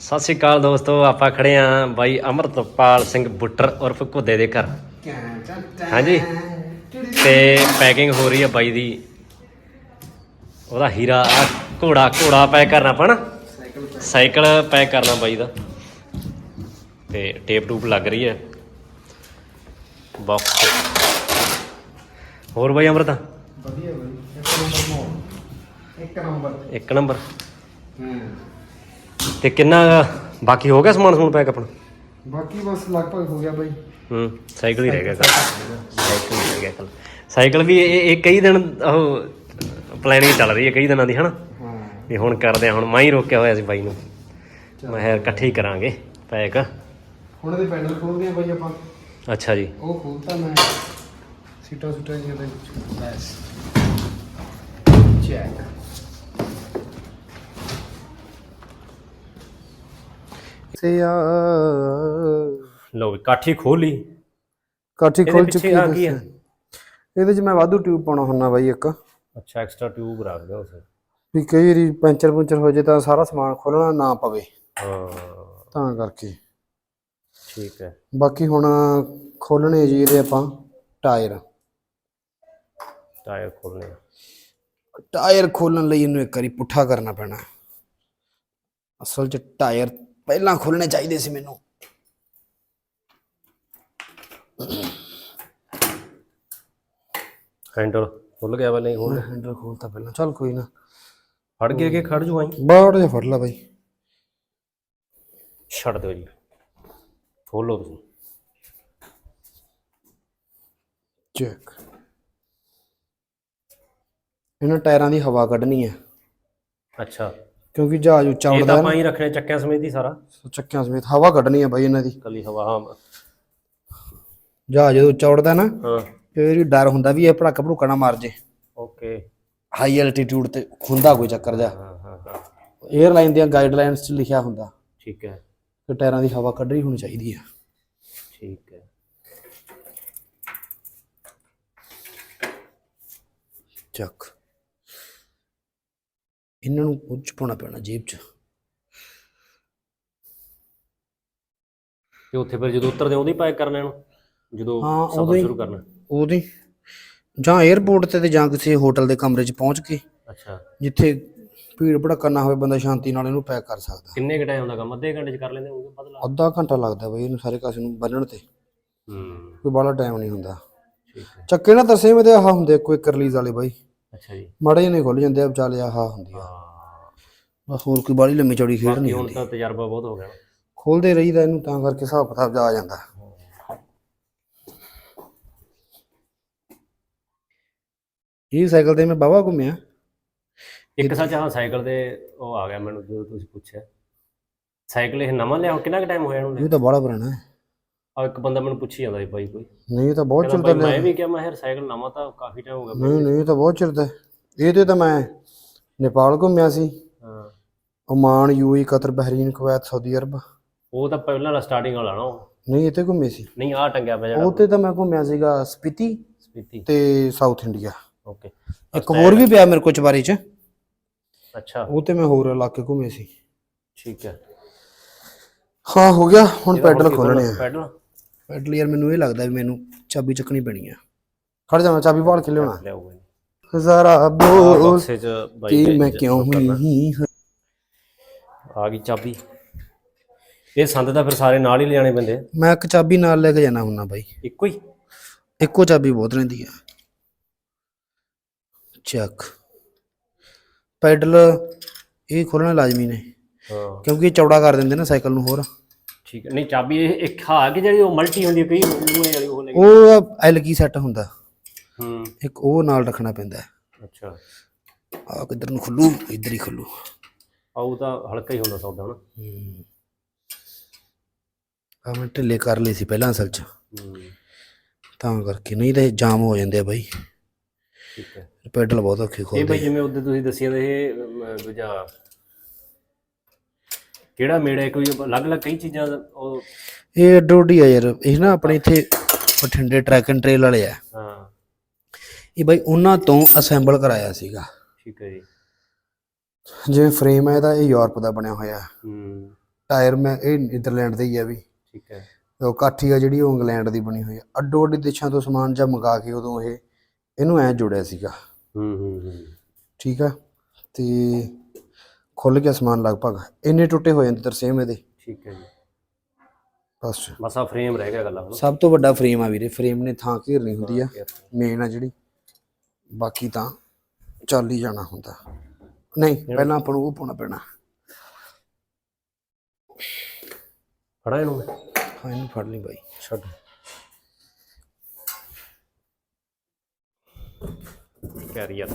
ਸਤਿ ਸ਼੍ਰੀ ਅਕਾਲ ਦੋਸਤੋ ਆਪਾਂ ਖੜੇ ਆਂ ਬਾਈ ਅਮਰਤਪਾਲ ਸਿੰਘ ਬੁੱਟਰ ਉਰਫ ਘੁੱਦੇ ਦੇ ਘਰ। ਹਾਂਜੀ। ਤੇ ਪੈਕਿੰਗ ਹੋ ਰਹੀ ਹੈ ਬਾਈ ਦੀ। ਉਹਦਾ ਹੀਰਾ ਆ ਘੋੜਾ ਘੋੜਾ ਪੈਕ ਕਰਨਾ ਪੈਣਾ ਸਾਈਕਲ ਪੈਕ ਕਰਨਾ ਬਾਈ ਦਾ। ਤੇ ਟੇਪ ਟੂਪ ਲੱਗ ਰਹੀ ਹੈ ਬਾਕਸ ਹੋਰ ਬਾਈ ਅਮਰਤਾ? ਵਧੀਆ ਬਈ। ਇੱਕ ਨੰਬਰ ਇੱਕ ਨੰਬਰ। ਇੱਕ ਨੰਬਰ। ਹੂੰ। ਤੇ ਕਿੰਨਾ ਬਾਕੀ ਹੋ ਗਿਆ ਸਮਾਨ ਸਮੂਨ ਪੈਕ ਆਪਣਾ? ਬਾਕੀ ਬਸ ਲਗਭਗ ਹੋ ਗਿਆ ਬਈ। ਹੂੰ ਸਾਈਕਲ ਹੀ ਰਹਿ ਗਿਆ ਕੱਲ ਸਾਈਕਲ ਹੀ ਰਹਿ ਗਿਆ। ਕੱਲ ਸਾਈਕਲ ਵੀ ਇਹ ਇਹ ਕਈ ਦਿਨ ਉਹ ਪਲੈਨਿੰਗ ਚੱਲ ਰਹੀ ਹੈ ਕਈ ਦਿਨਾਂ ਦੀ ਹਨਾ? ਹਾਂ। ਵੀ ਹੁਣ ਕਰਦੇ ਆ ਹੁਣ ਮੈਂ ਹੀ ਰੋਕਿਆ ਹੋਇਆ ਸੀ ਬਾਈ ਨੂੰ। ਮੈਂ ਕਿਹਾ ਇਕੱਠੇ ਹੀ ਕਰਾਂਗੇ ਪੈਕ। ਹੁਣ ਇਹਦੇ ਪੈਡਲ ਖੋਲਦੇ ਆ ਬਈ ਆਪਾਂ। ਅੱਛਾ ਜੀ। ਉਹ ਖੋਲਤਾ ਮੈਂ। ਸੀਟਾਂ ਸੁਟਾਂ ਜਿਹੀਆਂ ਦੇ ਵਿੱਚ। ਬਸ। ਚੈੱਕ। ਸੇ ਆ। ਲਓ ਵੀ ਕਾਠੀ ਖੋਲ। ਕਾਠੀ ਖੋਲ ਚੁੱਕੀ ਹੈ ਕੀ ਇਹਦੇ ਚ ਮੈਂ ਵਾਧੂ ਟਿਊਬ ਪਾਉਣਾ ਹੁੰਦਾ ਬਾਈ ਇੱਕ। ਅੱਛਾ ਐਕਸਟਰਾ ਟਿਊਬ ਰੱਖ ਦਿਓ ਉਸੇ ਵੀ ਕਈ ਵਾਰੀ ਪੈਂਚਰ ਪੁੰਚਰ ਹੋ ਜੇ ਤਾਂ ਸਾਰਾ ਸਮਾਨ ਖੋਲਣਾ ਨਾ ਪਵੇ। ਹਾਂ। ਤਾਂ ਕਰਕੇ। ਠੀਕ ਹੈ। ਬਾਕੀ ਹੁਣ ਖੋਲਣੇ ਜੀ ਇਹਦੇ ਆਪਾਂ ਟਾਇਰ। ਟਾਇਰ ਖੋਲਨੇ ਆ। ਟਾਇਰ ਖੋਲਣ ਲਈ ਇਹਨੂੰ ਇੱਕ ਵਾਰੀ ਪੁੱਠਾ ਕਰਨਾ ਪੈਣਾ। ਅਸਲ 'ਚ ਟਾਇਰ ਪਹਿਲਾਂ ਖੋਲਣੇ ਚਾਹੀਦੇ ਸੀ ਮੈਨੂੰ। ਹੈਂਡਲ ਖੁੱਲ ਗਿਆ ਵਾ ਨਹੀਂ ਖੋਲ ਹੈਂਡਲ ਖੋਲਤਾ ਪਹਿਲਾਂ। ਚੱਲ ਕੋਈ ਨਾ। ਫੜ ਗਿਆ ਕਿ ਖੜ ਜੂ? ਆਈ ਬਾੜ ਜਿਹਾ ਫੜ ਲਾ ਬਾਈ। ਛੱਡ ਦਿਓ ਜੀ। ਖੋਲੋ ਤੁਸੀਂ। ਚੈੱਕ ਇਹਨਾਂ ਟਾਇਰਾਂ ਦੀ ਹਵਾ ਕੱਢਣੀ ਹੈ। ਅੱਛਾ। ਕਿਉਂਕਿ ਜਹਾਜ਼ ਉੱਚਾ ਇਹ ਉੱਡਦਾ ਤਾਂ ਆਪਾਂ ਹੀ ਰੱਖਣੇ ਚੱਕਿਆਂ ਸਮੇਤ ਹੀ ਸਾਰਾ। ਨਾ ਚੱਕਿਆਂ ਸਮੇਤ ਹਵਾ ਕੱਢਣੀ ਹੈ ਬਾਈ ਇਹਨਾਂ ਦੀ। ਕੱਲੀ ਹਵਾ ਹਾਂ। ਜਹਾਜ਼ ਜਦੋਂ ਉੱਚਾ ਉੱਡਦਾ ਨਾ ਹਾਂ। ਫਿਰ ਵੀ ਡਰ ਹੁੰਦਾ ਵੀ ਇਹ ਭੜਕ ਭੜੂਕਾ ਨਾ ਮਾਰ ਜੇ। ਓਕੇ ਹਾਈ ਐਲਟੀਟਿਊਡ ਤੇ ਹੁੰਦਾ ਕੋਈ ਚੱਕਰ ਜਾ ਹਾਂ ਹਾਂ ਹਾਂ। 에ਅਰਲਾਈਨ ਦੀਆਂ ਗਾਈਡਲਾਈਨਸ 'ਚ ਲਿਖਿਆ ਹੁੰਦਾ। ਠੀਕ ਹੈ। ਕਿ ਟਾਇਰਾਂ ਦੀ ਹਵਾ ਕੱਢਣੀ ਹੋਣੀ ਚਾਹੀਦੀ ਹੈ ਠੀਕ ਹੈ। ਚੱਕ। ਇਹਨਾਂ ਨੂੰ ਉੱਚ ਪਾਉਣਾ ਪੈਣਾ ਜੇਬ 'ਚ। ਤੇ ਉੱਥੇ ਫਿਰ ਜਦੋਂ ਉਤਰਦੇ ਉਹਦੀ ਪੈਕ ਕਰਨਾ ਇਹਨੂੰ? ਜਦੋਂ ਹਾਂ, ਉਦੋਂ ਸਫ਼ਰ ਹੀ। ਸ਼ੁਰੂ ਕਰਨਾ। ਉਹਦੀ ਜਾਂ 에ਅਰਪੋਰਟ ਤੇ ਤੇ ਜਾਂ ਕਿਸੇ ਹੋਟਲ ਦੇ ਕਮਰੇ 'ਚ ਪਹੁੰਚ ਕੇ ਅੱਛਾ। ਜਿੱਥੇ ਭੀੜ ਭੜਕਾ ਨਾ ਹੋਵੇ ਬੰਦਾ ਸ਼ਾਂਤੀ ਨਾਲ ਇਹਨੂੰ ਪੈਕ ਕਰ ਸਕਦਾ। ਕਿੰਨੇ ਕ ਟਾਈਮ ਦਾ ਕੰਮ? ਅੱਧੇ ਘੰਟੇ ਚ ਕਰ ਲੈਂਦੇ ਹੋਗੇ ਬਦਲਾ? ਅੱਧਾ ਘੰਟਾ ਲੱਗਦਾ ਬਈ ਇਹਨੂੰ ਸਾਰੇ ਕਾਸੇ ਨੂੰ ਬੰਨਣ ਤੇ। ਹੂੰ। ਕੋਈ ਬਾਹਲਾ ਟਾਈਮ ਨਹੀਂ ਹੁੰਦਾ। ਠੀਕ ਹੈ। ਚੱਕੇ ਨਾ ਤਰਸੇ ਮੇ ਤੇ ਆਹ ਹੁੰਦੇ ਕੋਈ ਇੱਕ ਰਿਲੀਜ਼ ਵਾਲੇ ਬਾਈ। ਅੱਛਾ ਜੀ। ਮਾੜੇ ਜਿਹੇ ਨਹੀਂ ਖੁੱਲ ਜਾਂਦੇ ਆ ਵਿਚਾਲੇ ਆਹ ਹੁੰਦੀ ਆ। ਬਸ ਹੋਰ ਕੋਈ ਬਾਹਲੀ ਲੰਮੀ ਚੌੜੀ ਖੇਡ ਨਹੀਂ ਹੁਣ ਹੁੰਦੀ। ਤਾਂ ਤਜਰਬਾ ਬਹੁਤ ਹੋ ਗਿਆ ਨਾ। ਖੋਲਦੇ ਰਹੀਦਾ ਇਹਨੂੰ ਤਾਂ ਕਰਕੇ ਹਿਸਾਬ ਕਿਤਾਬ ਜਾ ਆ ਜਾਂਦਾ। ਇਹ ਸਾਈਕਲ ਤੇ ਮੈਂ ਬਾਵਾ ਘੁੰਮਿਆ। ਇੱਕ ਸੱਚ ਹਾਂ ਸਾਈਕਲ ਤੇ ਉਹ ਆ ਗਿਆ ਮੈਨੂੰ ਜਦੋਂ ਤੁਸੀਂ ਪੁੱਛਿਆ। ਸਾਈਕਲ ਇਹ ਨਵਾਂ ਲਿਆ ਕਿੰਨਾ ਕੁ ਟਾਈਮ ਹੋਇਆ ਇਹਨੂੰ ਇਹ ਤਾਂ ਬੜਾ ਪੁਰਾਣਾ ਹੈ। ਆ ਇੱਕ ਬੰਦਾ ਮੈਨੂੰ ਪੁੱਛੀ ਜਾਂਦਾ ਸੀ ਬਾਈ ਕੋਈ। ਨਹੀਂ ਇਹ ਤਾਂ ਬਹੁਤ ਕਹਿੰਦਾ ਚਿਰ ਬਾਈ ਮੈਂ ਲਿਆ ਵੀ ਕਿਹਾ ਮੈਂ ਯਾਰ ਸਾਈਕਲ ਨਵਾਂ ਤਾਂ ਕਾਫੀ ਟਾਈਮ ਹੋ ਗਿਆ ਨਹੀਂ ਨਹੀਂ ਇਹ ਤਾਂ ਬਹੁਤ ਚਿਰ ਦਾ ਹੈ। ਇਹ ਤੇ ਮੈਂ ਨੇਪਾਲ ਘੁੰਮਿਆ ਸੀ। ਹਾਂ। Oman UAE Qatar Bahrain Kuwait Saudi Arab. ਉਹ ਤਾਂ ਪਹਿਲਾਂ ਵਾਲਾ ਸਟਾਰਟਿੰਗ ਵਾਲਾ ਨਾ ਉਹ। ਨਹੀਂ ਇੱਥੇ ਘੁੰਮੇ ਸੀ। ਨਹੀਂ ਆ ਟੰਗਿਆ ਪਿਆ ਜਿਹੜਾ ਤੇ ਤਾਂ ਮੈਂ ਘੁੰਮਿਆ ਸੀਗਾ ਸਪੀਤੀ ਸਪੀਤੀ। ਤੇ ਸਾਊਥ ਇੰਡੀਆ। ਓਕੇ। ਇੱਕ ਹੋਰ ਵੀ ਪਿਆ ਮੇਰੇ ਕੋਲ ਚਵਾਰੀ ਚ। ਅੱਛਾ। ਉਹ ਤੇ ਮੈਂ ਹੋਰ ਇਲਾਕੇ ਘੁੰਮੇ ਸੀ। ਠੀਕ ਹੈ। ਹਾਂ ਹੋ ਗਿਆ ਹੁਣ ਪੈਡਲ ਖੋਲਣੇ ਆ। ਪੈਡਲ? ਪੈਡਲ ਯਾਰ ਮੈਨੂੰ ਇਹ ਲੱਗਦਾ ਵੀ ਮੈਨੂੰ ਚਾਬੀ ਚੱਕਣੀ ਪੈਣੀ ਆ। ਖੜ ਜਾ ਮੈਂ ਚਾਬੀ ਭਾਲ ਕੇ ਲਿਆਉਣਾ। ਜ਼ਰਾ ਬੋਲ ਬਕਸੇ ਚ ਬਾਈ ਕਿ ਮੈਂ ਕਿਉਂ। ਨਹੀਂ ਆ ਗਈ ਚਾਬੀ। ਇਹ ਸੰਦ ਤਾਂ ਫਿਰ ਸਾਰੇ ਨਾਲ ਹੀ ਲਿਆਣੇ ਪੈਂਦੇ ਆ। ਮੈਂ ਇੱਕ ਚਾਬੀ ਨਾਲ ਲੈ ਕੇ ਜਾਣਾ ਹੁੰਨਾ ਬਾਈ। ਇੱਕੋ ਹੀ? ਇੱਕੋ ਚਾਬੀ ਬਹੁਤ ਰਹਿੰਦੀ ਆ। ਚੱਕ। ਪੈਡਲ ਇਹ ਖੋਲਣਾ ਲਾਜ਼ਮੀ ਨੇ। ਹਾਂ। ਕਿਉਂਕਿ ਇਹ ਚੌੜਾ ਕਰ ਦਿੰਦੇ ਨਾ ਸਾਈਕਲ ਨੂੰ ਹੋਰ। ਠੀਕ ਹੈ। ਨਹੀਂ ਚਾਬੀ ਇਹ ਇੱਕ ਹਾਂ ਕਿ ਜਿਹੜੀ ਉਹ ਮਲਟੀ ਹੁੰਦੀ ਹੈ ਕਈ ਉਹਨੇ ਵਾਲੀ ਉਹ ਲੈ ਕੇ ਉਹ ਐਲ ਕੀ ਸੈੱਟ ਹੁੰਦਾ। ਹੂੰ। ਇੱਕ ਉਹ ਨਾਲ ਰੱਖਣਾ ਪੈਂਦਾ। ਅੱਛਾ। ਆ ਕਿੱਧਰ ਨੂੰ ਖੁੱਲੂ ਇੱਧਰ ਹੀ ਖੁੱਲੂ। ਆਉ ਤਾਂ ਹਲਕਾ ਹੀ ਹੁੰਦਾ ਸੌਦਾ ਹਨਾ? ਆ ਮੈਂ ਢਿੱਲੇ ਕਰ ਲਈ ਸੀ ਪਹਿਲਾਂ ਅਸਲ 'ਚ। ਹੂੰ। ਤਾਂ ਕਰਕੇ ਨਹੀਂ ਤਾਂ ਇਹ ਜਾਮ ਹੋ ਜਾਂਦੇ ਆ ਬਾਈ। ਠੀਕ ਹੈ। ਪੈਡਲ ਬਹੁਤ ਔਖੇ ਇਹ ਖੋਲਦੇ ਬਈ ਜਿਵੇਂ ਉਹਦੇ ਤੁਸੀਂ ਦੱਸਿਆ ਤੇ ਇਹ ਅਮ, ਦੂਜਾ ਕਿਹੜਾ ਮੇੜਾ ਹੈ? ਕੋਈ ਅਲੱਗ-ਅਲੱਗ ਕਈ ਚੀਜ਼ਾਂ ਉਹ ਇਹ ਡੋਡੀ ਆ ਯਾਰ ਇਹ ਨਾ ਆਪਣੇ ਇੱਥੇ ਬਠਿੰਡੇ ਟਰੈਕ ਐਂਡ ਟ੍ਰੇਲ ਵਾਲੇ ਆ। ਹਾਂ। ਇਹ ਬਾਈ ਉਹਨਾਂ ਤੋਂ ਅਸੈਂਬਲ ਕਰਾਇਆ ਸੀਗਾ। ਠੀਕ ਹੈ ਜੀ। ਜਿਵੇਂ ਫਰੇਮ ਹੈ ਇਹਦਾ ਇਹ ਯੂਰਪ ਦਾ ਬਣਿਆ ਹੋਇਆ। ਹੂੰ। ਟਾਇਰ ਮੈਂ ਇਹ ਨੀਦਰਲੈਂਡ ਦੇ ਹੀ ਆ ਵੀ। ਠੀਕ ਹੈ। ਉਹ ਕਾਠੀ ਆ ਜਿਹੜੀ ਉਹ ਇੰਗਲੈਂਡ ਦੀ ਬਣੀ ਹੋਈ ਆ। ਅੱਡੋ ਅੱਡੀ ਦੇਸ਼ਾਂ ਤੋਂ ਸਮਾਨ ਜਾਂ ਮੰਗਾ ਕੇ ਉਦੋਂ ਇਹ ਇਹਨੂੰ ਐ ਜੁੜਿਆ ਸੀਗਾ। ਹੂੰ ਹੂੰ ਹੂੰ। ਠੀਕ ਆ? ਤੇ ਖੁੱਲ ਗਿਆ ਸਮਾਨ ਲਗਭਗ। ਇੰਨੇ ਟੁੱਟੇ ਹੋਏ ਅੰਦਰ ਸੇਮ ਇਹਦੇ। ਠੀਕ ਹੈ ਜੀ। ਬਸ। ਬਸ ਆ ਫਰੇਮ ਰਹਿ ਗਿਆ ਗੱਲਾਂ ਹੁਣ। ਸਭ ਤੋਂ ਵੱਡਾ ਫਰੇਮ ਆ ਵੀਰੇ ਫਰੇਮ ਨੇ ਥਾਂ ਘੇਰਨੀ ਹੁੰਦੀ ਆ। ਮੇਨ ਆ ਜਿਹੜੀ। ਬਾਕੀ ਤਾਂ ਚੱਲ ਹੀ ਜਾਣਾ ਹੁੰਦਾ। ਨਹੀਂ ਪਹਿਲਾਂ ਆਪਾਂ ਨੂੰ ਉਹ ਪਾਉਣਾ ਪੈਣਾ। ਫੜਾ ਇਹਨੂੰ ਮੈਂ। ਹਾਂ ਇਹਨੂੰ ਫੜ ਲਈ ਬਾਈ। ਛੱਡ। ਕੈਰੀਅਰ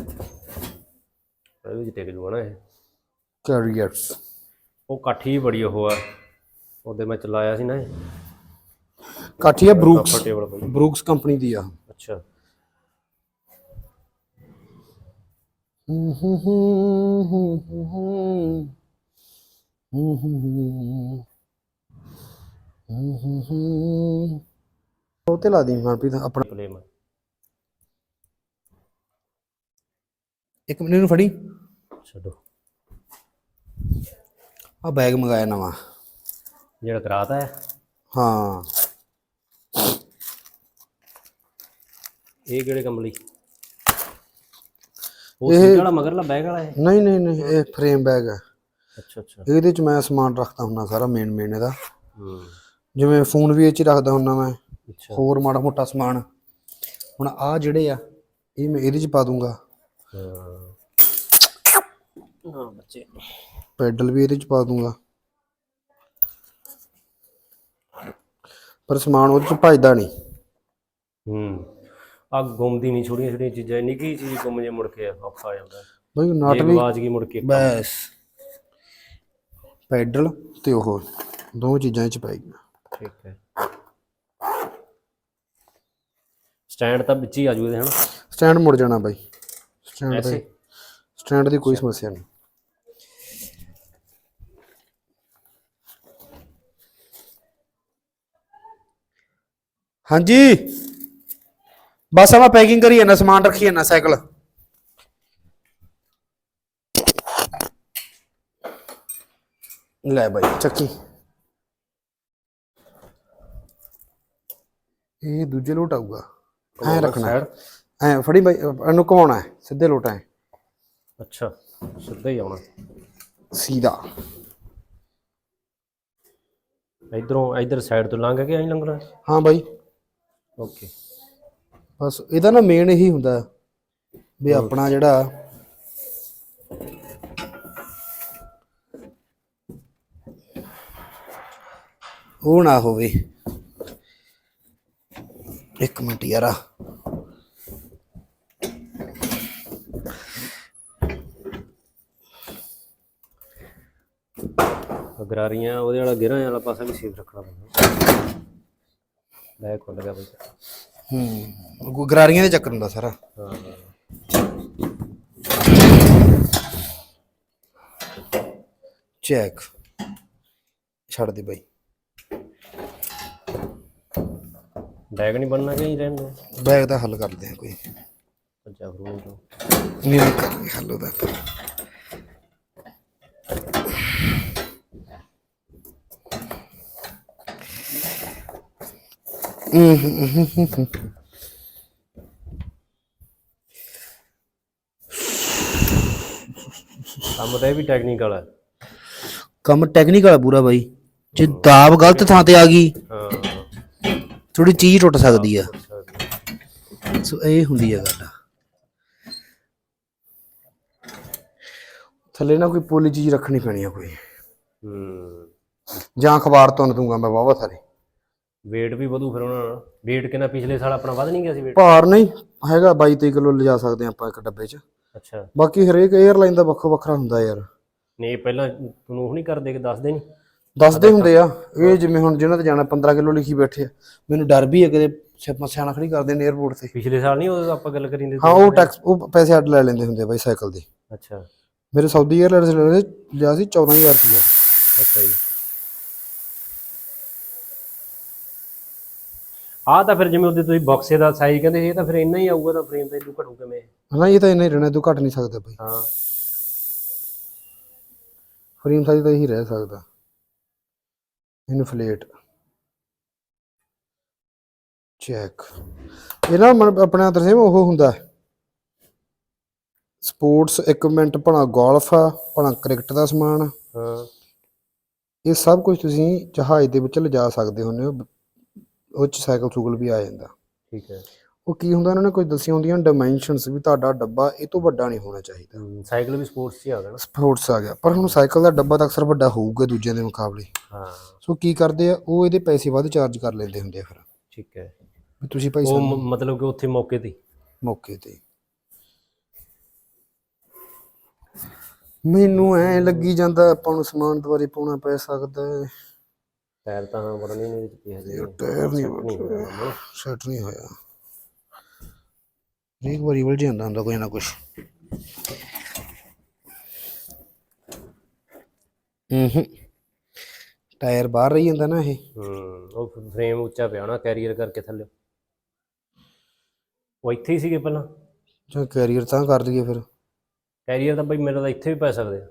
ਇਹ ਵੀ ਟਿਕ ਜੂਗਾ ਨਾ ਇਹ। ਕੈਰੀਅਰਸ। ਉਹ ਕਾਠੀ ਬੜੀ ਉਹ ਆ। ਉਹਦੇ ਮੈਂ ਚਲਾਇਆ ਸੀ ਨਾ ਇਹ। ਕਾਠੀ ਆ ਬਰੂਕਸ। ਬਈ ਬਰੂਕਸ ਕੰਪਨੀ ਦੀ ਆ। ਅੱਛਾ। ਉਹ ਤੇ ਲਾ ਦੀ ਮਨਪ੍ਰੀਤ ਆਪਣਾ। ਫਲੇਮ ਇੱਕ ਮਿੰਟ ਨੂੰ ਫੜੀ। ਛੱਡੋ। ਆ ਬੈਗ ਮੰਗਾਇਆ ਨਵਾਂ। ਜਿਹੜਾ ਕਰਾਤਾ ਹੈ? ਹਾਂ। ਇਹ ਕਿਹੜੇ ਕੰਮ ਲਈ? ਉਹ ਸੀਟ ਵਾਲਾ ਮਗਰਲਾ ਬੈਗ ਵਾਲਾ ਹੈ ਨਹੀਂ ਨਹੀਂ ਨਹੀਂ ਇਹ ਫਰੇਮ ਬੈਗ ਹੈ ਅੱਛਾ ਅੱਛਾ। ਇਹਦੇ ਚ ਮੈਂ ਸਮਾਨ ਰੱਖਦਾ ਹੁੰਦਾ ਸਾਰਾ ਮੇਨ ਮੇਨ ਇਹਦਾ। ਹੂੰ। ਜਿਵੇਂ ਫੋਨ ਵੀ ਇਹ ਚ ਹੀ ਰੱਖਦਾ ਹੁੰਦਾ ਮੈਂ। ਅੱਛਾ। ਹੋਰ ਮਾੜਾ ਮੋਟਾ ਸਮਾਨ। ਹੁਣ ਆ ਜਿਹੜੇ ਆ ਇਹ ਮੈਂ ਇਹਦੇ ਚ ਪਾ ਦੂੰਗਾ। ਹਾਂ। ਹਾਂ ਬੱਚੇ ਪੈਡਲ ਵੀ ਇਹਦੇ ਚ ਪਾ ਦੂੰਗਾ। ਪਰ ਸਮਾਨ ਉਹਦੇ ਚ ਭਜਦਾ ਨਹੀਂ। ਹੂੰ ਆ ਗੁੰਮਦੀ ਨਹੀਂ ਛੋਟੀਆਂ ਛੋਟੀਆਂ ਚੀਜ਼ਾਂ ਨਿੱਕੀ ਚੀਜ਼ ਗੁੰਮ ਜੇ ਮੁੜ ਕੇ ਔਖਾ ਆ ਜਾਂਦਾ। ਬਈ ਨਟ ਵੀ ਆਵਾਜ਼ ਕੀ ਮੁੜ ਕੇ ਬਸ। ਪੈਡਲ ਤੇ ਉਹ ਦੋ ਚੀਜ਼ਾਂ ਚ ਪੈ ਗਈਆਂ। ਠੀਕ ਹੈ। ਸਟੈਂਡ ਤਾਂ ਵਿੱਚ ਹੀ ਆ ਜੂ ਇਹਦੇ ਹਨਾ? ਸਟੈਂਡ ਮੁੜ ਜਾਣਾ ਬਾਈ। ਸਟੈਂਡ ਤੇ ਸਟੈਂਡ ਦੀ ਕੋਈ ਸਮੱਸਿਆ ਨਹੀਂ। ਹਾਂਜੀ। ਬਸ ਆ ਮੈਂ ਪੈਕਿੰਗ ਕਰੀ ਜਾਂਦਾ ਸਮਾਨ ਰੱਖੀ ਜਾਂਦਾ ਸਾਈਕਲ। ਲੈ ਬਾਈ ਚੱਕੀ। ਇਹ ਦੂਜੇ ਲੋਟ ਆਊਗਾ। ਐ ਰੱਖਣਾ। ਐ ਫੜੀ ਬਾਈ ਇਹਨੂੰ ਘੁਮਾਉਣਾ ਹੈ ਸਿੱਧੇ ਲੋਟ ਐ। ਅੱਛਾ ਸਿੱਧਾ ਹੀ ਆਉਣਾ। ਸੀਦਾ ਇਧਰੋਂ ਇਧਰ ਸਾਈਡ ਤੋਂ ਲੰਘ ਕੇ ਐਂ ਲੰਘਣਾ ਹਾਂ ਬਾਈ। ਓਕੇ ਬਸ ਇਹਦਾ ਨਾ ਮੇਨ ਇਹੀ ਹੁੰਦਾ ਵੀ ਆਪਣਾ ਜਿਹੜਾ ਉਹ ਨਾ ਹੋਵੇ। ਇੱਕ ਮਿੰਟ ਯਾਰਾ। ਗਰਾਰੀਆਂ ਉਹਦੇ ਵਾਲਾ ਗਿਰਾਂ ਵਾਲਾ ਪਾਸਾ ਵੀ ਸੇਫ ਰੱਖਣਾ ਪੈਂਦਾ। ਲੈ ਖੁੱਲ ਗਿਆ ਬਈ। ਹੂੰ ਗਰਾਰੀਆਂ ਦੇ ਚੱਕਰ ਹੁੰਦਾ ਸਾਰਾ। ਹਾਂ ਚੈੱਕ। ਛੱਡ ਦੇ ਬਾਈ। ਬੈਗ ਨਹੀਂ ਬਣਨਾ ਕਿ ਰਹਿਣ ਦੋ? ਬੈਗ ਦਾ ਹੱਲ ਕਰਦੇ ਆ ਕੋਈ। ਅੱਛਾ ਫਰੂਟ ਨਹੀਂ ਨਹੀਂ ਕਰਾਂਗੇ ਹੱਲ ਉਹਦਾ ਹੂੰ ਹੂੰ ਹੂੰ ਹੂੰ ਹੂੰ। ਕੰਮ ਤਾਂ ਇਹ ਵੀ ਟੈਕਨੀਕਲ ਹੈ ਕੰਮ ਟੈਕਨੀਕਲ ਆ ਪੂਰਾ ਬਾਈ। ਜੇ ਦਾਬ ਗਲਤ ਥਾਂ ਤੇ ਆ ਗਈ ਹਾਂ ਥੋੜੀ ਚੀਜ਼ ਟੁੱਟ ਸਕਦੀ ਆ। ਸੋ ਇਹ ਹੁੰਦੀ ਆ ਗੱਲ। ਥੱਲੇ ਨਾ ਕੋਈ ਪੋਲੀ ਚੀਜ਼ ਰੱਖਣੀ ਪੈਣੀ ਆ ਕੋਈ। ਹੂੰ। ਜਾਂ ਅਖਬਾਰ ਤੁੰਨ ਦੂੰਗਾ ਮੈਂ ਵਾਵਾ ਥਾਰੇ weight ਵੀ ਵਧੂ ਫਿਰ ਉਹਨਾਂ ਨਾਲ weight ਕਿੰਨਾ ਪਿਛਲੇ ਸਾਲ ਆਪਣਾ ਵੱਧ ਨਹੀਂ ਗਿਆ ਸੀ weight? ਭਾਰ ਨਹੀਂ ਹੈਗਾ 22 23 ਕਿਲੋ ਲਿਜਾ ਸਕਦੇ ਆਪਾਂ ਇੱਕ ਡੱਬੇ 'ਚ। ਅੱਛਾ। ਬਾਕੀ ਹਰੇਕ 에ਅਰਲਾਈਨ ਦਾ ਵੱਖੋ ਵੱਖਰਾ ਹੁੰਦਾ ਯਾਰ। ਨਹੀਂ ਪਹਿਲਾਂ ਤੁਹਾਨੂੰ ਉਹ ਨਹੀਂ ਕਰਦੇ ਕਿ ਦੱਸਦੇ ਨਹੀਂ? ਦੱਸਦੇ ਹੁੰਦੇ ਆ। ਇਹ ਜਿਵੇਂ ਹੁਣ ਜਿਹਨਾਂ ਤੇ ਜਾਣਾ 15 ਕਿਲੋ ਲਿਖੀ ਬੈਠੇ ਆ। ਮੈਨੂੰ ਡਰ ਵੀ ਹੈ ਕਿਤੇ ਸਿਆਪਾ ਸਿਆਣਾ ਖੜੀ ਕਰਦੇ ਨੇ 에어ਪੋਰਟ ਤੇ। ਪਿਛਲੇ ਸਾਲ ਨਹੀਂ ਉਹ ਆਪਾਂ ਗੱਲ ਕਰੀਂਦੇ ਹਾਂ ਉਹ ਟੈਕਸ ਉਹ ਪੈਸੇ ਅੱਡ ਲੈ ਲੈਂਦੇ ਹੁੰਦੇ ਬਾਈ ਸਾਈਕਲ ਦੇ। ਅੱਛਾ। ਮੇਰੇ ਸਾਊਦੀ 에ਅਰਲਾਈਨ ਦੇ ਲਿਆ ਸੀ 14000 ਰੁਪਏ ਅੱਛਾ ਜੀ। ਆ ਤਾਂ ਫਿਰ ਜਿਵੇਂ ਉਹਦੇ ਤੁਸੀਂ ਬਕਸੇ ਦਾ ਸਾਈਜ਼ ਕਹਿੰਦੇ ਇਹ ਤਾਂ ਫਿਰ ਇੰਨਾ ਹੀ ਆਊਗਾ ਤਾਂ ਫਰੇਮ ਤਾਂ ਇਦੋਂ ਘਟੂ ਕਿਵੇਂ? ਹਾਂ ਇਹ ਤਾਂ ਇੰਨਾ ਹੀ ਰਹਿਣਾ ਤੂੰ ਘਟ ਨਹੀਂ ਸਕਦਾ ਬਾਈ। ਹਾਂ। ਫਰੇਮ ਸਾਈਜ਼ ਤਾਂ ਇਹੀ ਰਹਿ ਸਕਦਾ। ਇਨਫਲੇਟ ਚੈੱਕ ਇਹ ਨਾ ਆਪਣਾ ਤਰਸੇਮ ਉਹ ਹੁੰਦਾ। ਸਪੋਰਟਸ ਇਕਵਿਪਮੈਂਟ ਭਣਾ ਗੋਲਫ ਆ ਭਣਾ ਕ੍ਰਿਕਟ ਦਾ ਸਮਾਨ। ਹਾਂ। ਇਹ ਸਭ ਕੁਝ ਤੁਸੀਂ ਜਹਾਜ਼ ਦੇ ਵਿੱਚ ਲਿਜਾ ਸਕਦੇ ਹੁੰਦੇ ਹੋ। ਉਹ ਚ ਸਾਈਕਲ ਸੂਕਲ ਵੀ ਆ ਜਾਂਦਾ। ਠੀਕ ਹੈ। ਉਹ ਕੀ ਹੁੰਦਾ ਉਹਨਾਂ ਨੇ ਕੁਝ ਦੱਸੀਆਂ ਹੁੰਦੀਆਂ ਡਾਈਮੈਂਸ਼ਨਸ ਵੀ ਤੁਹਾਡਾ ਡੱਬਾ ਇਹ ਤੋਂ ਵੱਡਾ ਨਹੀਂ ਹੋਣਾ ਚਾਹੀਦਾ। ਸਾਈਕਲ ਵੀ ਸਪੋਰਟਸ 'ਚ ਹੀ ਆ ਗਿਆ ਨਾ। ਸਪੋਰਟਸ ਆ ਗਿਆ ਪਰ ਹੁਣ ਸਾਈਕਲ ਦਾ ਡੱਬਾ ਤਾਂ ਅਕਸਰ ਵੱਡਾ ਹੋਊਗਾ ਦੂਜਿਆਂ ਦੇ ਮੁਕਾਬਲੇ। ਹਾਂ। ਸੋ ਕੀ ਕਰਦੇ ਆ ਉਹ ਇਹਦੇ ਪੈਸੇ ਵੱਧ ਚਾਰਜ ਕਰ ਲੈਂਦੇ ਹੁੰਦੇ ਆ ਫਿਰ। ਠੀਕ ਹੈ। ਵੀ ਤੁਸੀਂ ਭਾਈ ਉਹ ਮ- ਮਤਲਬ ਕਿ ਉੱਥੇ ਮੌਕੇ ਤੇ ਹੀ। ਮੌਕੇ ਤੇ। ਮੈਨੂੰ ਐ ਲੱਗੀ ਜਾਂਦਾ ਆਪਾਂ ਨੂੰ ਸਮਾਨ ਦੁਆਰੇ ਪਾਉਣਾ ਪੈ ਸਕਦਾ ਹੈ। ਟਾਇਰ ਤਾਂ ਬੜਾ ਨਹੀਂ ਵਿੱਚ ਪਿਆ ਜੀ ਟਾਇਰ ਨਹੀਂ ਨਾ। ਸੈੱਟ ਨਹੀਂ ਹੋਇਆ। ਇੱਕ ਵਾਰੀ ਉਲਝ ਜਾਂਦਾ ਹੁੰਦਾ ਕੋਈ ਨਾ ਕੁਛ। ਹੂੰ ਟਾਇਰ ਬਾਹਰ ਰਹੀ ਜਾਂਦਾ ਨਾ ਇਹ। ਹੂੰ ਉਹ ਫਰੇਮ ਉੱਚਾ ਪਿਆ ਨਾ ਕੈਰੀਅਰ ਕਰਕੇ ਥੱਲੇ। ਉਹ ਇੱਥੇ ਹੀ ਸੀਗੇ ਪਹਿਲਾਂ। ਜਾਂ ਕੈਰੀਅਰ ਤਾਂ ਕਰ ਲਈਏ ਫਿਰ। ਕੈਰੀਅਰ ਤਾਂ ਬਈ ਮੇਰਾ ਤਾਂ ਇੱਥੇ ਵੀ ਪੈ ਸਕਦੇ ਆ।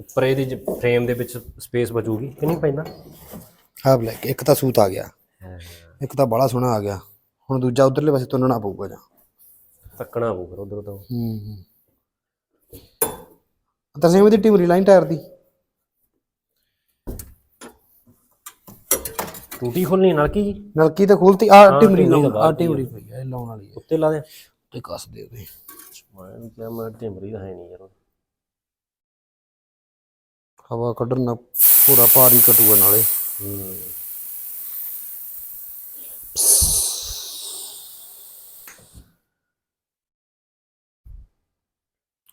ਉੱਪਰ ਇਹਦੀ ਫਰੇਮ ਦੇ ਵਿੱਚ ਸਪੇਸ ਬਚੂਗੀ ਕਿ ਨਹੀਂ ਪੈਂਦਾ ਹਾਂ ਬਲੈਕ ਇੱਕ ਤਾਂ ਸੂਤ ਆ ਗਿਆ। ਇੱਕ ਤਾਂ ਬੜਾ ਸੋਹਣਾ ਆ ਗਿਆ। ਹੁਣ ਦੂਜਾ ਉਧਰਲੇ ਪਾਸੇ ਤੁੰਨਣਾ ਪਊਗਾ ਜਾਂ? ਤੱਕਣਾ ਪਊ ਫਿਰ ਉਧਰ ਤੋਂ। ਹੂੰ ਤਾਂ ਸੇਮ ਦੀ ਟੀਮ ਰਿਲਾਈਨ ਟਾਇਰ ਦੀ। ਟੂਟੀ ਖੋਲਣੀ ਨਲਕੀ ਜੀ? ਨਲਕੀ ਤਾਂ ਖੋਲਤੀ ਆ ਹਾਂ, ਟਿਮਰੀ ਟਿਮਰੀ ਲਾਉਣ ਆ ਦੀ ਟਿਮਰੀ ਪਈ ਇਹ ਲਾਉਣ ਵਾਲੀ ਹੈ ਉੱਤੇ ਲਾ ਦੇ। ਤੇ ਕੱਸ ਦੇ ਉਹਦੇ। ਮੈਂ ਕਿਹਾ ਮੈਂ ਢਿਮਰੀ ਤਾਂ ਹੈ ਨਹੀਂ ਯਾਰ। ਹਵਾ ਕੱਢਣ ਨਾਲ ਪੂਰਾ ਭਾਰ ਹੀ ਕਟੂਗਾ ਨਾਲੇ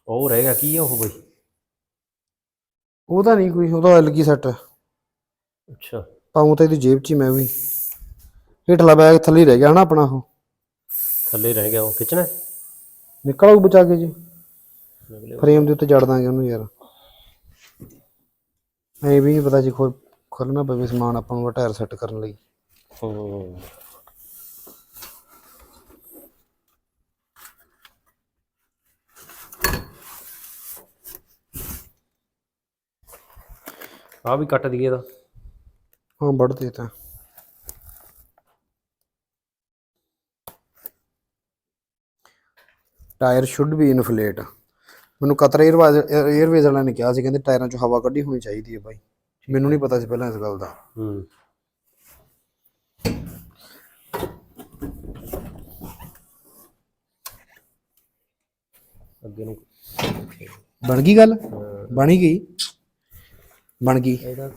ਉਹ ਰਹਿ ਗਿਆ ਕੀ ਆ ਉਹ ਬਈ? ਉਹਦਾ ਨਹੀਂ ਕੋਈ ਉਹਦਾ ਐਲਗੀ ਸੈੱਟ। ਅੱਛਾ। ਪਾਉਂ ਤਾਂ ਇਹਦੀ ਜੇਬ 'ਚ ਹੀ ਮੈਂ ਵੀ। ਹੇਠਲਾ ਬੈਗ ਥੱਲੇ ਹੀ ਰਹਿ ਗਿਆ ਹਨਾ ਆਪਣਾ ਉਹ। ਥੱਲੇ ਰਹਿ ਗਿਆ ਉਹ ਖਿੱਚਣਾ? ਨਿਕਲ ਆਊ ਬਚਾ ਕੇ ਜੀ। ਫਰੇਮ ਦੇ ਉੱਤੇ ਜੜ ਦਾਂਗੇ ਉਹਨੂੰ ਯਾਰ। ਐ ਵੀ ਨਹੀਂ ਪਤਾ ਜੀ ਖੋਲ ਖੋਲਣਾ ਪਵੇ ਸਮਾਨ ਆਪਾਂ ਨੂੰ ਟਾਇਰ ਸੈੱਟ ਕਰਨ ਲਈ। ਹੂੰ। ਆ ਵੀ ਕੱਟ ਦਈਏ ਦਾ ਹਾਂ ਵੱਢ ਦੇ ਤਾਂ। Tyre should be inflate. ਮੈਨੂੰ ਕਤਰ 에ਅਰਵੇਜ਼ 에ਅਰਵੇਜ਼ ਵਾਲਿਆਂ ਨੇ ਕਿਹਾ ਸੀ ਕਹਿੰਦੇ ਟਾਇਰਾਂ 'ਚੋਂ ਹਵਾ ਕੱਢੀ ਹੋਣੀ ਚਾਹੀਦੀ ਹੈ ਬਾਈ। ਮੈਨੂੰ ਨਹੀਂ ਪਤਾ ਸੀ ਪਹਿਲਾਂ ਇਸ ਗੱਲ ਦਾ। ਹੂੰ। ਅੱਗੇ ਨੂੰ ਬਣ ਗਈ ਗੱਲ? ਬਣ ਗਈ। ਬਣ ਗਈ। ਇਹਦਾ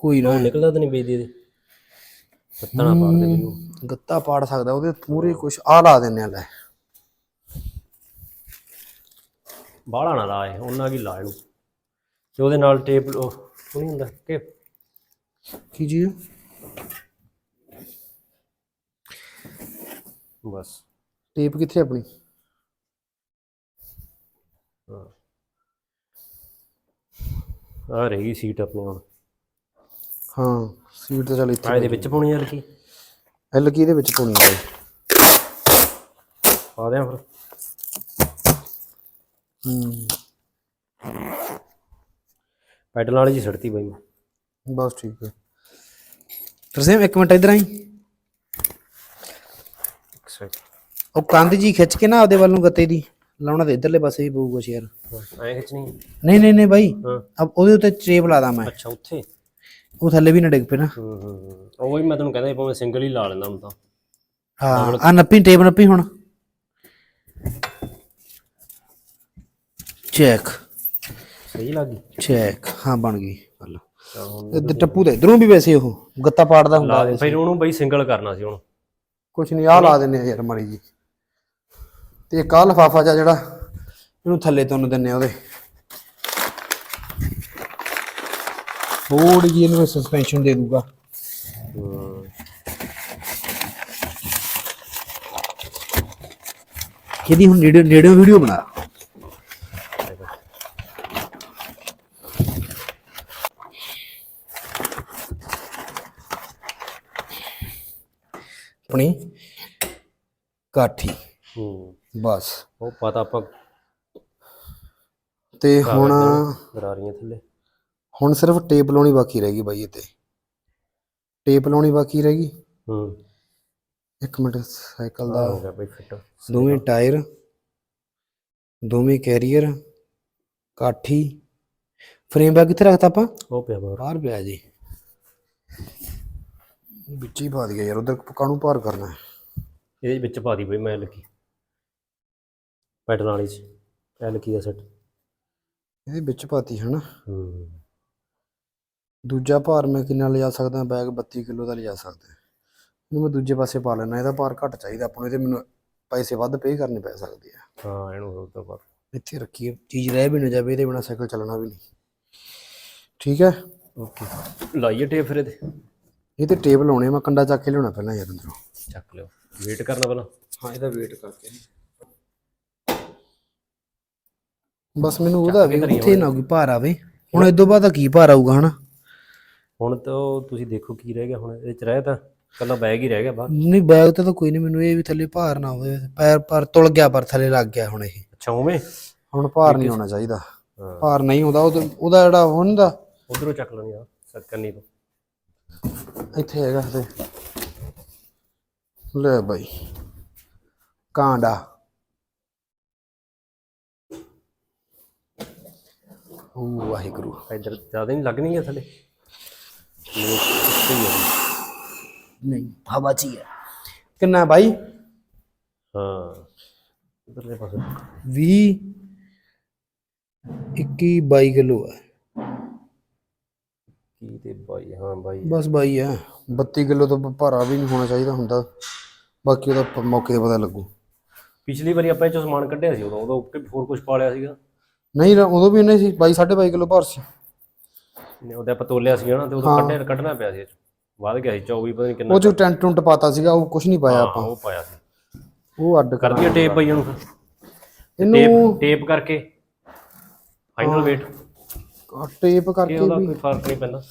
ਕੋਈ ਨਾ। ਨਿਕਲਦਾ ਤਾਂ ਨਹੀਂ ਵੇਚਦੀ ਇਹਦੇ। ਪੱਤਣਾ ਪਾੜ ਦੇ ਮੈਨੂੰ। ਗੱਤਾ ਪਾੜ ਸਕਦਾ ਉਹਦੇ ਪੂਰੇ ਕੁਛ ਆ ਲਾ ਦਿੰਨੇ ਆ ਲੈ। ਬਾਹਲਾ ਨਾ ਲਾਏ ਉਹਨਾਂ ਕੀ ਲਾ ਇਹਨੂੰ। ਤੇ ਉਹਦੇ ਨਾਲ ਟੇਪ ਉਹ ਨਹੀਂ ਹੁੰਦਾ ਕਿ ਕੀ ਜੀ? ਬਸ। ਟੇਪ ਕਿੱਥੇ ਆਪਣੀ? ਆ ਰਹੀ ਸੀਟ ਆਪਣੀ ਹੁਣ। ਹਾਂ ਸੀਟ ਤਾਂ ਚੱਲ ਆ ਇੱਥੇ ਇਹਦੇ ਵਿੱਚ ਪਾਉਣੀ ਯਾਰ ਕੀ ਐਲ ਕੀ ਦੇ ਵਿੱਚ ਪਾਉਣੀ ਹੈ ਪਾ ਦਿਆਂ ਫਿਰ। ਪੈਡਲ ਵਾਲੀ ਜੀ ਛੱਡਤੀ ਬਈ ਮੈਂ। ਬਸ ਠੀਕ ਹੈ। ਤਰਸੇਮ ਇੱਕ ਮਿੰਟ ਇਧਰ ਆਈ। ਉਹ ਕੰਧ ਜੀ ਖਿੱਚ ਕੇ ਨਾ ਆਪਦੇ ਵੱਲ ਨੂੰ ਗੱਤੇ ਦੀ ਲਾਉਣਾ ਤੇ ਇਧਰਲੇ ਪਾਸੇ ਹੀ ਪਊਗਾ ਸ਼ੇਰ ਐਂ ਖਿੱਚਣੀ। ਨਹੀਂ ਨਹੀਂ ਨਹੀਂ ਬਾਈ। ਹਾਂ। ਅਬ ਉਹਦੇ ਉੱਤੇ ਟੇਪ ਲਾ ਦਾਂ ਮੈਂ। ਅੱਛਾ ਉੱਥੇ? ਉਹ ਥੱਲੇ ਵੀ ਨਾ ਡਿੱਗ ਪਏ ਨਾ। ਹੂੰ ਹੂੰ ਉਹ ਹੀ ਮੈਂ ਤੈਨੂੰ ਕਹਿੰਦਾ ਭਾਵੇਂ ਸਿੰਗਲ ਹੀ ਲਾ ਲੈਂਦਾ ਹੁਣ ਤਾਂ ਹਾਂ। ਆ ਨੱਪੀ ਟੇਪ ਨੱਪੀ ਹੁਣ। ਚੈੱਕ ਸਹੀ ਲੱਗੀ ਚੈੱਕ ਹਾਂ ਬਣ ਗਈ ਹੁਣ ਇੱਧਰ ਟੱਪੂ ਦੇ ਇਧਰੋਂ ਵੀ ਵੈਸੇ ਉਹ ਗੱਤਾ ਪਾੜਦਾ ਹੁੰਦਾ ਲਾ ਫਿਰ ਉਹਨੂੰ ਬਈ ਸਿੰਗਲ ਕਰਨਾ ਸੀ ਹੁਣ। ਕੁਛ ਨਹੀਂ ਆ ਲਾ ਦਿੰਨੇ ਆ ਯਾਰ ਮਾੜੀ ਜੀ। ਤੇ ਇੱਕ ਆਹ ਲਫਾਫਾ ਜਿਹਾ ਜਿਹੜਾ ਇਹਨੂੰ ਥੱਲੇ ਤੁੰਨ ਦਿੰਨੇ ਆ ਉਹਦੇ। ਥੋੜੀ ਜਿਹੀ ਇਹਨੂੰ ਸਸਪੈਂਸ਼ਨ ਦੇ ਦੂਗਾ। ਕਿਹਦੀ ਹੁਣ ਨੇੜੇ ਨੇੜੇ ਵੀਡੀਓ ਬਣਾ ਆਪਣੀ ਕਾਠੀ ਹੂੰ। ਬਸ। ਉਹ ਪਤਾ ਆਪਾਂ ਤੇ ਹੁਣ ਦਰਾਰੀਆਂ ਥੱਲੇ। ਹੁਣ ਸਿਰਫ ਟੇਪ ਲਾਉਣੀ ਬਾਕੀ ਰਹਿ ਗਈ ਬਾਈ ਤੇ ਟੇਪ ਲਾਉਣੀ ਬਾਕੀ ਰਹਿ ਗਈ। ਹੂੰ। ਇੱਕ ਮਿੰਟ ਸਾਈਕਲ ਦਾ ਹੋ ਗਿਆ ਬਈ ਫਿੱਟ। ਦੋਵੇਂ ਟਾਇਰ ਦੋਵੇਂ ਕੈਰੀਅਰ ਕਾਠੀ। ਫਰੇਮ ਬੈਗ ਕਿੱਥੇ ਰੱਖਤਾ ਆਪਾਂ? ਉਹ ਪਿਆ ਬਾਹਰ। ਬਾਹਰ ਪਿਆ ਜੀ। ਵਿੱਚ ਹੀ ਪਾ ਦਿਆ ਯਾਰ ਉਧਰ ਕਾਹਨੂੰ ਭਾਰ ਕਰਨਾ ਹੈ? ਇਹਦੇ ਵਿੱਚ ਪਾ ਦੀ ਬਈ ਮੈਂ ਲੱਗੀ ਪੈਟਰਨ ਵਾਲੀ ਚ ਐ ਲੱਗੀ ਦਾ ਸੈੱਟ ਇਹਦੇ ਵਿੱਚ ਪਾਤੀ ਹਨਾ। ਹੂੰ। ਦੂਜਾ ਭਾਰ ਮੈਂ ਕਿੰਨਾ ਲਿਜਾ ਸਕਦਾ ਬੈਗ 32 ਕਿਲੋ ਦਾ ਲਿਜਾ ਸਕਦਾ। ਇਹਨੂੰ ਮੈਂ ਦੂਜੇ ਪਾਸੇ ਪਾ ਲੈਣਾ ਇਹਦਾ ਭਾਰ ਘੱਟ ਚਾਹੀਦਾ ਆਪਾਂ ਨੂੰ ਇਹਦੇ ਮੈਨੂੰ ਪੈਸੇ ਵੱਧ ਪੇ ਕਰਨੇ ਪੈ ਸਕਦੇ ਆ। ਹਾਂ ਇਹਨੂੰ ਹੋਰ ਤੋਂ ਬਾਅਦ ਇੱਥੇ ਰੱਖੀਏ ਚੀਜ਼ ਰਹਿ ਵੀ ਨਾ ਜਾਵੇ ਇਹਦੇ ਬਿਨਾ ਸਾਈਕਲ ਚੱਲਣਾ ਵੀ ਨਹੀਂ। ਠੀਕ ਹੈ? ਓਕੇ। ਲਾਈਏ ਟੇਪ ਫਿਰ ਇਹਦੇ। ਇਹ ਤੇ ਟੇਬਲ ਲਾਉਣੇ ਮੈਂ ਕੰਡਾ ਚੱਕ ਕੇ ਲਿਆਉਣਾ ਪਹਿਲਾਂ ਯਾਰ ਅੰਦਰੋਂ। ਚੱਕ ਲਿਓ। ਵੇਟ ਕਰਨਾ ਪਹਿਲਾਂ। ਹਾਂ ਇਹਦਾ ਵੇਟ ਕਰਕੇ। ਬਸ ਮੈਨੂੰ ਉਹਦਾ ਵੀ ਉੱਥੇ ਨਾ ਕੋਈ ਭਾਰ ਆਵੇ। ਹੁਣ ਇਸ ਤੋਂ ਬਾਅਦ ਕੀ ਭਾਰ ਆਊਗਾ ਹਨਾ? ਹੁਣ ਤਾਂ ਤੁਸੀਂ ਦੇਖੋ ਕੀ ਰਹਿ ਗਿਆ ਹੁਣ ਇਹਦੇ ਚ ਰਹਿ ਤਾਂ ਕੱਲਾ ਬੈਗ ਹੀ ਰਹਿ ਗਿਆ ਬਾਹਰ ਨਹੀਂ ਬੈਗ ਤੇ ਤਾਂ ਕੋਈ ਨਹੀਂ ਮੈਨੂੰ ਇਹ ਵੀ ਥੱਲੇ ਭਾਰ ਨਾ ਹੋਵੇ। ਪੈਰ ਪਰ ਤੁਲ ਗਿਆ ਪਰ ਥੱਲੇ ਲੱਗ ਗਿਆ ਹੁਣ ਇਹ। ਅੱਛਾ ਉਵੇਂ? ਹੁਣ ਭਾਰ ਨਹੀਂ ਹੋਣਾ ਚਾਹੀਦਾ। ਭਾਰ ਨਹੀਂ ਹੁੰਦਾ ਉਹਦਾ ਉਹਦਾ ਜਿਹੜਾ ਹੁੰਦਾ। ਉਧਰੋਂ ਚੱਕ ਲੈਣੀ ਆ ਸਤਕਰਨੀ ਤੋਂ। ਇੱਥੇ ਹੈਗਾ ਤੇ ਲੈ ਬਾਈ ਕਾਂਡਾ। ਓ ਵਾਹਿਗੁਰੂ। ਇੱਧਰ ਜ਼ਿਆਦਾ ਨਹੀਂ ਲੱਗਣੀ ਹੈ ਥੱਲੇ। ਨਹੀਂ ਹਵਾ ਚ ਹੀ ਹੈ ਕਿੰਨਾ ਬਾਈ? ਹਾਂ ਇਧਰਲੇ ਪਾਸੇ। 20 21 22 ਕਿਲੋ ਹੈ ਕੀ ਤੇ ਬਾਈ ਹਾਂ ਬਾਈ। ਬਸ ਬਾਈ ਹੈ 32 ਕਿਲੋ ਤੋਂ ਭਾਰਾ ਵੀ ਨਹੀਂ ਹੋਣਾ ਚਾਹੀਦਾ ਹੁੰਦਾ। ਬਾਕੀ ਉਹਦਾ ਪ- ਮੌਕੇ ਤੇ ਪਤਾ ਲੱਗੂ। ਪਿਛਲੀ ਵਾਰੀ ਆਪਾਂ ਇਹ ਚੋਂ ਸਮਾਨ ਕੱਢਿਆ ਸੀ ਉਦੋਂ ਉਦੋਂ ਉੱਤੇ ਹੋਰ ਕੁਝ ਪਾ ਲਿਆ ਸੀਗਾ? ਨਹੀਂ ਰ- ਉਦੋਂ ਵੀ ਨਹੀਂ ਸੀ 22 22.5 ਕਿਲੋ ਭਾਰ ਸੀ। ਨੇ ਉਹਦੇ ਆਪਾਂ ਤੋਲਿਆ ਸੀ ਨਾ ਤੇ ਉਦੋਂ ਕੱਢਿਆ ਕੱਢਣਾ ਪਿਆ ਸੀ। ਇਹ 'ਚੋਂ। ਵੱਧ ਗਿਆ ਸੀ 24 ਪਤਾ ਨਹੀਂ ਕਿੰਨਾ ਉਹ ਜੋ ਟੈਂਟ ਟੁੰਟ ਪਾਤਾ ਸੀਗਾ ਉਹ ਕੁਝ ਨਹੀਂ ਪਾਇਆ ਹਾਂ, ਆਪਾਂ। ਉਹ ਪਾਇਆ ਸੀ। ਉਹ ਅੱਡ ਕਰ ਕਰਦੀ ਟੇਪ ਪਈ ਉਹਨੂੰ ਫਿਰ। ਇਹਨੂੰ ਟੇਪ ਟੇਪ ਕਰਕੇ। ਫਾਈਨਲ ਵੇਟ ਟੇਪ ਕਰਕੇ ਇਹ ਉਹਦਾ ਵੀ। ਕੋਈ ਫ਼ਰਕ ਨਹੀਂ ਪੈਂਦਾ।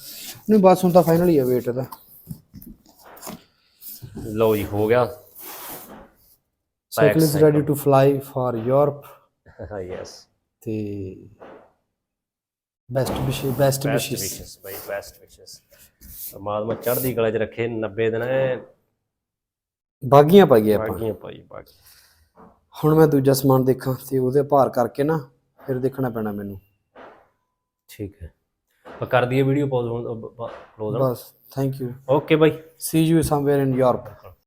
ਨਹੀਂ ਬਸ ਹੁਣ ਤਾਂ ਫਾਈਨਲ ਹੀ ਆ weight ਦਾ। ਲਓ ਜੀ ਹੋ ਗਿਆ। Cycle is ready to fly for Europe yes ਤੇ best wish best best wishes wishes ਬਾਈ ਬੈਸਟ ਵਿਸ਼ਸ ਪਰਮਾਤਮਾ ਚੜ੍ਹਦੀ ਕਲਾ 'ਚ ਰੱਖੇ 90 ਦਿਨ ਬਾਗੀਆਂ ਪਾ ਗਏ ਆਪਾਂ। ਬਾਗੀਆਂ ਪਾਈ ਬਾਗੀ। ਹੁਣ ਮੈਂ ਦੂਜਾ ਸਮਾਨ ਦੇਖਾਂ ਤੇ ਉਹਦੇ ਭਾਰ ਕਰਕੇ ਨਾ ਫਿਰ ਦੇਖਣਾ ਪੈਣਾ ਮੈਨੂੰ। ਠੀਕ ਹੈ। ਆਪਾਂ ਕਰ ਦਈਏ ਵੀਡੀਓ ਪੌਜ਼ ਹੁਣ close bus thank you okay bye. See you somewhere in Europe